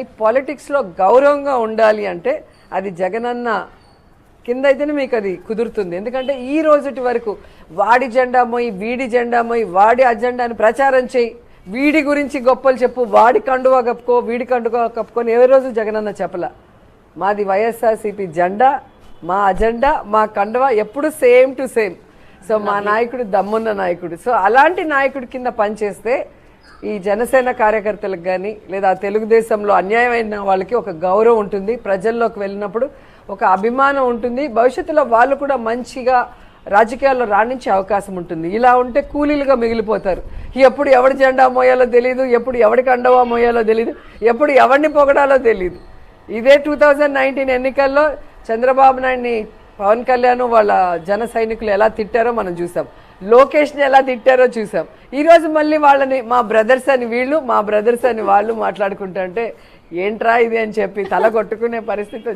కానీ పాలిటిక్స్లో గౌరవంగా ఉండాలి అంటే అది జగనన్న కింద అయితేనే మీకు అది కుదురుతుంది. ఎందుకంటే ఈ రోజుటి వరకు వాడి జెండా మోయి వీడి జెండా మోయి వాడి అజెండాని ప్రచారం చేయి. వీడి గురించి గొప్పలు చెప్పు వాడి కండువా కప్పుకో వీడి కండువా కప్పుకొని ఏ రోజు జగనన్న చెప్పలా. మాది వైఎస్ఆర్సీపీ జెండా మా అజెండా మా కండువా ఎప్పుడు సేమ్ టు సేమ్. సో మా నాయకుడు దమ్మున్న నాయకుడు. సో అలాంటి నాయకుడి కింద పనిచేస్తే ఈ జనసేన కార్యకర్తలకు కానీ లేదా తెలుగుదేశంలో అన్యాయమైన వాళ్ళకి ఒక గౌరవం ఉంటుంది. ప్రజల్లోకి వెళ్ళినప్పుడు ఒక అభిమానం ఉంటుంది. భవిష్యత్తులో వాళ్ళు కూడా మంచిగా రాజకీయాల్లో రాణించే అవకాశం ఉంటుంది. ఇలా ఉంటే కూలీలుగా మిగిలిపోతారు. ఎప్పుడు ఎవడి జెండా మోయాలో తెలియదు ఎప్పుడు ఎవడికి అండవా మోయాలో తెలియదు ఎప్పుడు ఎవరిని పొగడాలో తెలియదు ఇదే టూ థౌజండ్ నైన్టీన్ ఎన్నికల్లో చంద్రబాబు నాయుడిని పవన్ కళ్యాణ్ వాళ్ళ జన సైనికులు ఎలా తిట్టారో మనం చూసాం. లోకేష్ని ఎలా తిట్టారో చూసాం. ఈరోజు మళ్ళీ వాళ్ళని మా బ్రదర్స్ అని వీళ్ళు మా బ్రదర్స్ అని వాళ్ళు మాట్లాడుకుంటుంటే ఏంట్రా ఇది? అని చెప్పి తల కొట్టుకునే పరిస్థితి